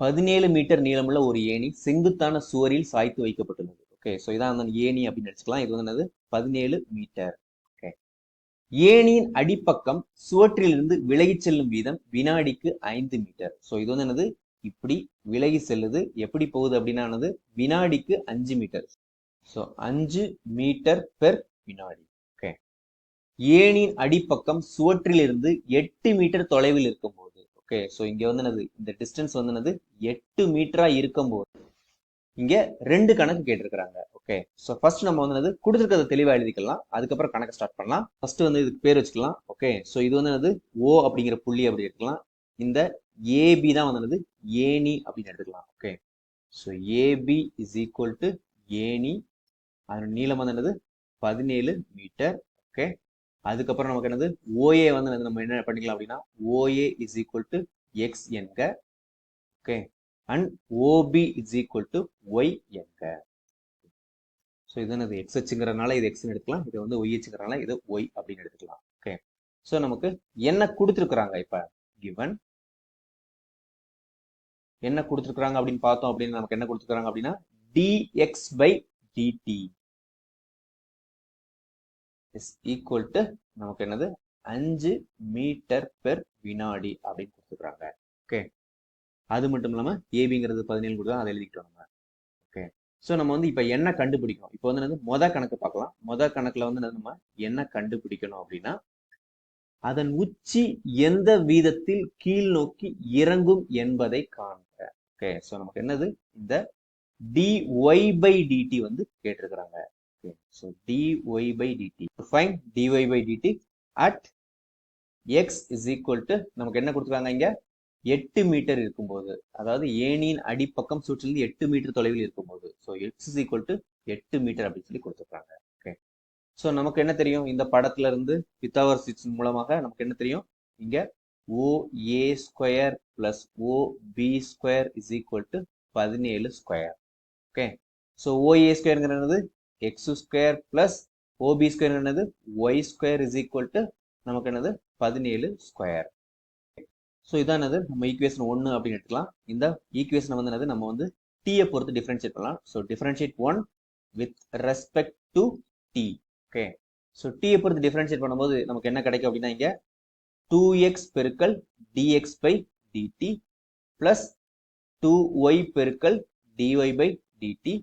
பதினேழு மீட்டர் நீளமுள்ள ஒரு ஏணி செங்குத்தான சுவரில் சாய்த்து வைக்கப்பட்டுள்ளது. ஓகே ஸோ இதான் அந்த ஏணி அப்படின்னு நினச்சிக்கலாம். இது வந்து என்னது? பதினேழு மீட்டர். ஓகே ஏணியின் அடிப்பக்கம் சுவற்றிலிருந்து விலகி செல்லும் வீதம் வினாடிக்கு ஐந்து மீட்டர். ஸோ இது வந்து என்னது? இப்படி விலகி செல்லுது. எப்படி போகுது அப்படின்னா என்னது? வினாடிக்கு அஞ்சு மீட்டர். ஸோ அஞ்சு மீட்டர் பெர் வினாடி. ஓகே ஏணியின் அடிப்பக்கம் சுவற்றிலிருந்து எட்டு மீட்டர் தொலைவில் இருக்கும்போது ஓகே ஸோ இங்க வந்து என்னது இந்த டிஸ்டன்ஸ் வந்து என்னது எட்டு மீட்டரா இருக்கும்போது இங்க ரெண்டு கணக்கு கேட்டிருக்கிறாங்க ஓகே ஸோ ஃபர்ஸ்ட் நம்ம வந்து என்னது கொடுத்துருக்கிறத தெளிவாக எழுதிக்கலாம் அதுக்கப்புறம் கணக்கு ஸ்டார்ட் பண்ணலாம். ஃபர்ஸ்ட் வந்து இதுக்கு பேர் வச்சுக்கலாம் ஓகே ஸோ இது வந்து என்னது ஓ அப்படிங்கிற புள்ளி அப்படி எடுத்துக்கலாம். இந்த ஏபி தான் வந்து என்னது ஏணி அப்படின்னு எடுத்துக்கலாம் okay so AB is equal to ஏணி அதோட நீளம் வந்து என்னது பதினேழு மீட்டர் ஓகே அதுக்கப்புறம் நமக்கு என்னது? ஓஏ வந்து நம்ம என்ன பண்ணிக்கலாம் அப்படின்னா OA is equal to x என்க okay and OB is equal to y என்க. ஸோ இது என்னது? எக்ஸ் வச்சுங்கிறனால இது எக்ஸ்னு எடுத்துக்கலாம். இது வந்து ஒய் வச்சுக்கிறனால இது ஒய் அப்படின்னு எடுத்துக்கலாம் ஓகே ஸோ நமக்கு என்ன கொடுத்துருக்குறாங்க இப்போ? கிவன் என்ன கொடுத்துருக்குறாங்க அப்படின்னு பார்த்தோம் அப்படின்னு நமக்கு என்ன கொடுத்துருக்காங்க அப்படின்னா dx by dt is equal to நமக்கு என்னது? அஞ்சு மீட்டர் பெர் வினாடி அப்படின்னு கொடுத்துக்கிறாங்க ஓகே அது மட்டும் இல்லாமல் ஏபிங்கிறது பதினேழு கொடுத்தா அதை எழுதிக்கிட்டோம் நம்ம. ஓகே ஸோ நம்ம வந்து இப்போ என்ன கண்டுபிடிக்கணும்? இப்போ வந்து என்னது? மொத கணக்கு பார்க்கலாம். மொத கணக்கில் வந்து என்னது நம்ம? என்ன கண்டுபிடிக்கணும் அப்படின்னா அதன் உச்சி எந்த வீதத்தில் கீழ் நோக்கி இறங்கும் என்பதை காண்க. ஓகே ஸோ நமக்கு என்னது? இந்த dy பை டிடி வந்து கேட்டிருக்கிறாங்க. Okay, so dy by dt fine dy by dt at x is equal to நமக்கு என்ன கொடுத்துருக்காங்க இங்க? எட்டு மீட்டர் இருக்கும்போது அதாவது ஏணியின் அடிப்பக்கம் சுற்றிலிருந்து எட்டு மீட்டர் தொலைவில் இருக்கும்போது. So x is equal to எட்டு மீட்டர் அப்படின்னு சொல்லி கொடுத்துருக்காங்க. ஓகே ஸோ நமக்கு என்ன தெரியும்? இந்த படத்துல இருந்து பித்தாவர் சிக்ஸ் மூலமாக நமக்கு என்ன தெரியும்? இங்க O A square plus O B square is equal to பதினேழு square okay so OA ஸ்கொயருங்கிறது x square plus OB square என்னது? Y square is equal to நமக்கு என்னது? பதினேழு ஸ்கொயர் ஸோ இதான் என்னது? நம்ம ஈக்குவேஷன் ஒன்று அப்படின்னு எடுத்துக்கலாம். இந்த ஈக்குவேஷன் வந்து என்னது? நம்ம வந்து டீயை பொறுத்து டிஃபரன்ஷியேட் பண்ணலாம். So differentiate one with respect to t okay so டீயை பொறுத்து டிஃபரன்ஷியேட் பண்ணும்போது நமக்கு என்ன கிடைக்கும் அப்படின்னா இங்கே? டூ எக்ஸ் பெருக்கல் dx by dt plus two y பெருக்கல் dy by dt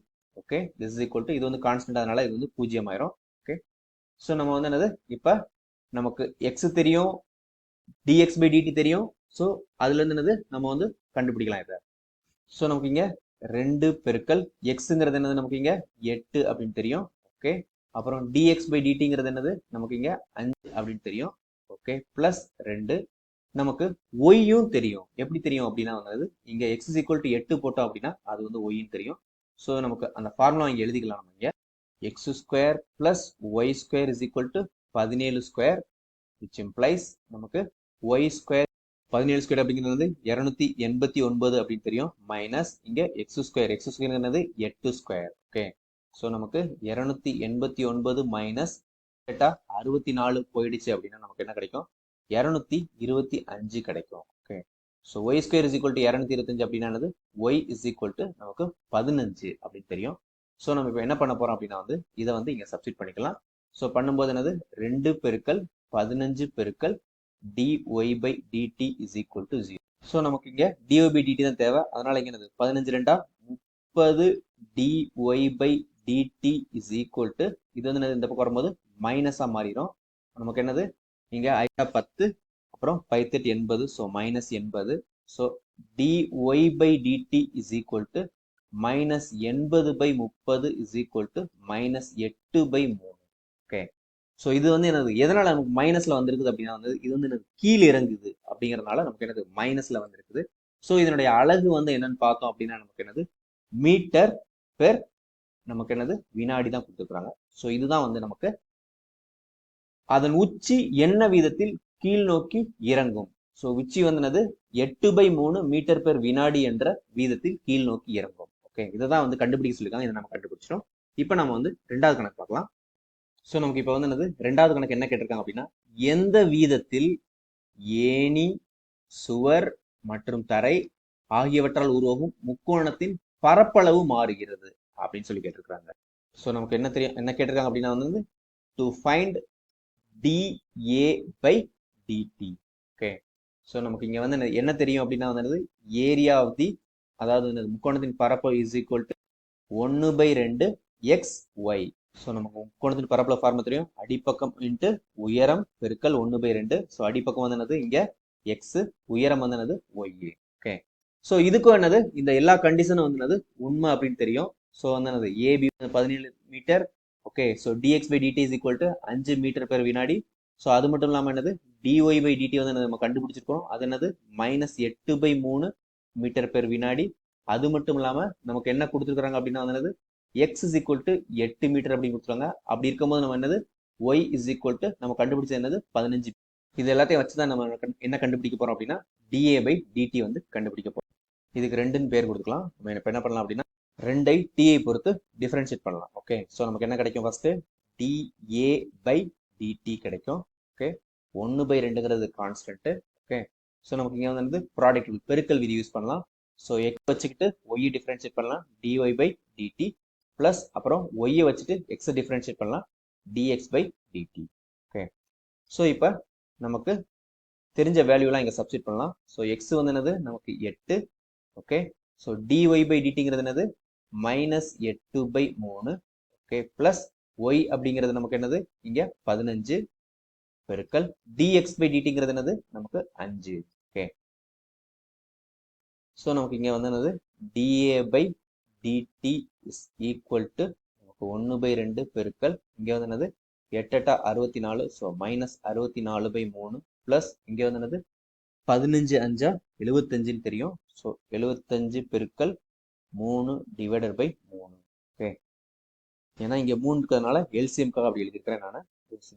okay this is equal to இது வந்து கான்ஸ்டன்ட் அதனால இது வந்து பூஜ்ஜியம் ஆயிரும் ஓகே ஸோ நம்ம வந்து என்னது? இப்போ நமக்கு எக்ஸ் தெரியும் டிஎக்ஸ் பை டிடி தெரியும். ஸோ அதுலேருந்து என்னது? நம்ம வந்து கண்டுபிடிக்கலாம் இதை. ஸோ நமக்கு இங்கே ரெண்டு பெருக்கல் எக்ஸுங்கிறது என்னது நமக்கு இங்கே? எட்டு அப்படின்னு தெரியும். ஓகே அப்புறம் டிஎக்ஸ் பை டிடிங்கிறது என்னது? நமக்கு இங்கே அஞ்சு அப்படின்னு தெரியும். ஓகே ப்ளஸ் ரெண்டு. நமக்கு ஒய்யும் தெரியும். எப்படி தெரியும் அப்படின்னா வந்து இங்கே எக்ஸ் இஸ் ஈக்குவல் டு எட்டு போட்டோம் அப்படின்னா அது வந்து ஒய்ன்னு தெரியும். ஸோ நமக்கு அந்த ஃபார்முலா இங்கே எழுதிக்கலாம் நம்ம இங்கே. X square plus y square is equal to பதினேழு ஸ்கொயர் விச் இம்ப்ளைஸ் நமக்கு ஒய் ஸ்கொயர் பதினேழு ஸ்கொயர் அப்படிங்கிறது இரநூத்தி எண்பத்தி ஒன்பது அப்படின்னு தெரியும். மைனஸ் இங்கே எக்ஸ் ஸ்கொயர் எக்ஸ் ஸ்கொயர் என்னது? எட்டு ஸ்கொயர் ஓகே ஸோ நமக்கு இரநூத்தி எண்பத்தி ஒன்பது மைனஸ் கேட்டால் அறுபத்தி நாலு போயிடுச்சு அப்படின்னா நமக்கு என்ன கிடைக்கும்? இரநூத்தி இருபத்தி அஞ்சு கிடைக்கும். So y square is equal to இரநூத்தி இருபத்தஞ்சு அப்படின்னா ஒய் இஸ் ஈக்குவல் டு நமக்கு பதினஞ்சு அப்படின்னு தெரியும். ஸோ நம்ம இப்போ என்ன பண்ண போறோம் அப்படின்னா வந்து இதை வந்து இங்கே சப்ஸ்டிட் பண்ணிக்கலாம். ஸோ பண்ணும்போது என்னது? ரெண்டு பெருக்கல் பதினஞ்சு பெருக்கல் dy by dt is equal to 0. So நமக்கு இங்கே டிஓபி டிடி தான் தேவை. அதனால இங்கே என்னது? பதினஞ்சு ரெண்டா? முப்பது dy by dt is equal to இது வந்து என்னது? இந்த பக்கம் வரும்போது மைனஸாக மாறிடும். நமக்கு என்னது? இங்கே ஐயா பத்து அப்புறம் பைத்தெட்டு எண்பது ஸோ மைனஸ் எண்பது so dy by dt is equal to minus எண்பது பை முப்பது இஸ் ஈக்குவல் டு மைனஸ் எட்டு பை மூணு. ஓகே ஸோ இது வந்து எனக்கு எதனால நமக்கு மைனஸ்ல வந்திருக்குது அப்படின்னா வந்து இது வந்து எனக்கு கீழ் இறங்குது அப்படிங்கிறதுனால நமக்கு என்னது? மைனஸ்ல வந்திருக்குது. ஸோ இதனுடைய அழகு வந்து என்னன்னு பார்த்தோம் அப்படின்னா நமக்கு என்னது? மீட்டர் பெர் நமக்கு என்னது? வினாடி தான் கொடுத்துருக்குறாங்க. ஸோ இதுதான் வந்து நமக்கு அதன் உச்சி என்ன வீதத்தில் கீழ் நோக்கி இறங்கும். ஸோ உச்சி வந்து என்னது எட்டு பை மூணு மீட்டர் பெர் வினாடி என்ற வீதத்தில் கீழ் நோக்கி இறங்கும். ஓகே இதை தான் வந்து கண்டுபிடிக்க சொல்லியிருக்காங்க. இதை நம்ம கண்டுபிடிச்சிடும் இப்போ நம்ம வந்து ரெண்டாவது கணக்கு பார்க்கலாம். ஸோ நமக்கு இப்போ வந்து என்னது ரெண்டாவது கணக்கு என்ன கேட்டிருக்காங்க அப்படின்னா எந்த வீதத்தில் ஏணி சுவர் மற்றும் தரை ஆகியவற்றால் உருவாகும் முக்கோணத்தின் பரப்பளவு மாறுகிறது அப்படின்னு சொல்லி கேட்டிருக்காங்க ஸோ நமக்கு என்ன தெரியும்? என்ன கேட்டிருக்காங்க அப்படின்னா வந்து to find dA by dt okay so நமக்கு இங்கே வந்து என்ன தெரியும் அப்படின்னா வந்து ஏரியா ஆஃப் தி அதாவது வந்து முக்கோணத்தின் பரப்பு இஸ் ஈக்குவல் டு ஒன்று பை ரெண்டு எக்ஸ் ஒய் ஸோ நமக்கு முக்கோணத்தின் பரப்பில் ஃபார்முலா தெரியும். அடிப்பக்கம் இன்ட்டு உயரம் பெருக்கல் ஒன்று பை ரெண்டு. ஸோ அடிப்பக்கம் வந்து என்னது இங்கே எக்ஸ் உயரம் வந்து என்னது ஒய் ஓகே ஸோ இதுக்கும் என்னது இந்த எல்லா கண்டிஷனும் வந்து என்னது உண்மை அப்படின்னு தெரியும். ஸோ வந்து என்னது ஏபி பதினேழு metre okay so dx by dt is equal to அஞ்சு மீட்டர் பெர் வினாடி. ஸோ அது மட்டும் இல்லாமல் என்னது டிஒய் பை டிடி வந்து நம்ம கண்டுபிடிச்சிருக்கோம். அது என்னது? மைனஸ் எட்டு பை மூணு மீட்டர் பெர் வினாடி. அது மட்டும் இல்லாமல் நமக்கு என்ன கொடுத்துருக்குறாங்க அப்படின்னா வந்து என்னது? எக்ஸ் இஸ் ஈக்குவல் டு எட்டு மீட்டர் அப்படின்னு கொடுத்துருக்காங்க. அப்படி இருக்கும்போது நம்ம என்னது? ஒய் இஸ் ஈக்குவல் டு நம்ம கண்டுபிடிச்சது என்னது? பதினஞ்சு. இது எல்லாத்தையும் வச்சு தான் நம்ம என்ன கண்டுபிடிக்க போகிறோம் அப்படின்னா டிஏ பை டிடி வந்து கண்டுபிடிக்க போகிறோம் இதுக்கு ரெண்டுன்னு பேர் கொடுத்துக்கலாம். நம்ம இப்போ என்ன பண்ணலாம் அப்படின்னா ரெண்டை டிஐ பொறுத்து டிஃப்ரென்ஷியேட் பண்ணலாம். ஓகே ஸோ நமக்கு என்ன கிடைக்கும் ஃபர்ஸ்ட் டிஏ பை டிடி கிடைக்கும். ஓகே ஒன்று பை ரெண்டுங்கிறது கான்ஸ்டன்ட்டு ஓகே ஸோ நமக்கு இங்கே வந்து ப்ராடக்ட் பெருக்கல் விதி யூஸ் பண்ணலாம். ஸோ எக்ஸ் வச்சுக்கிட்டு ஒய் டிஃப்ரென்ஷியேட் பண்ணலாம். டிஒய் பை டிடி ப்ளஸ் அப்புறம் ஒய்யை வச்சுட்டு எக்ஸை டிஃப்ரென்ஷியேட் பண்ணலாம். Dx by dt okay so இப்போ நமக்கு தெரிஞ்ச வேல்யூலாம் இங்கே சப்ஸ்டிட் பண்ணலாம். ஸோ எக்ஸ் வந்து என்னது? நமக்கு எட்டு. ஓகே ஸோ டிஒய் பை டிடிங்கிறது என்னது? மைனஸ் எட்டு பை மூணு. ஓகே ப்ளஸ் ஒய் அப்படிங்கிறது நமக்கு என்னது? இங்கே பதினஞ்சு. பெருக்கல் டிஎக்ஸ் பை டிடிங்கிறது என்னது? நமக்கு அஞ்சு. ஓகே ஸோ நமக்கு இங்கே வந்து என்னது? DA by dt is equal to நமக்கு ஒன்று பை ரெண்டு பெருக்கல். இங்கே வந்து என்னது? எட்டெட்டா அறுபத்தி நாலு ஸோ மைனஸ் அறுபத்தி நாலு பை மூணு ப்ளஸ் இங்கே வந்து என்னது? பதினஞ்சு அஞ்சா எழுபத்தஞ்சுன்னு தெரியும். ஸோ எழுபத்தஞ்சு பெருக்கல் மூணு டிவைடர் பை மூணு. ஓகே ஏன்னா இங்கே மூணு இருக்கிறதுனால எல்சிஎம்காக அப்படி எழுதியிருக்கிறேன் நான்.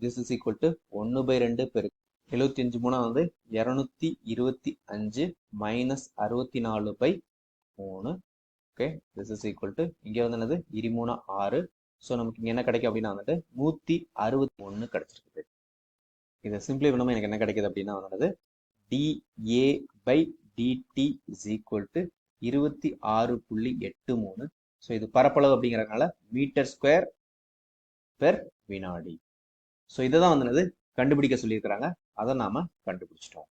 திஸ் இஸ் ஈக்குவல் டு ஒன்று பை ரெண்டு பெருக்கு எழுபத்தி அஞ்சு மூணா வந்து இரநூத்தி இருபத்தி அஞ்சு மைனஸ் அறுபத்தி நாலு பை மூணு. Okay this is equal to இங்கே வந்து என்னது? இருமூணு ஆறு. ஸோ நமக்கு இங்கே என்ன கிடைக்கும் அப்படின்னா வந்துட்டு நூற்றி அறுபத்தி ஒன்று கிடச்சிருக்குது. இதை சிம்பிளி பண்ணாமல் எனக்கு என்ன கிடைக்குது அப்படின்னா வந்துட்டு dA by dt is equal to இருபத்தி ஆறு புள்ளி எட்டு மூணு. ஸோ இது பரப்பளவு அப்படிங்கிறதுனால மீட்டர் ஸ்கொயர் பெர் வினாடி. ஸோ இதை தான் வந்து கண்டுபிடிக்க சொல்லியிருக்கிறாங்க. அதை நாம் கண்டுபிடிச்சிட்டோம்.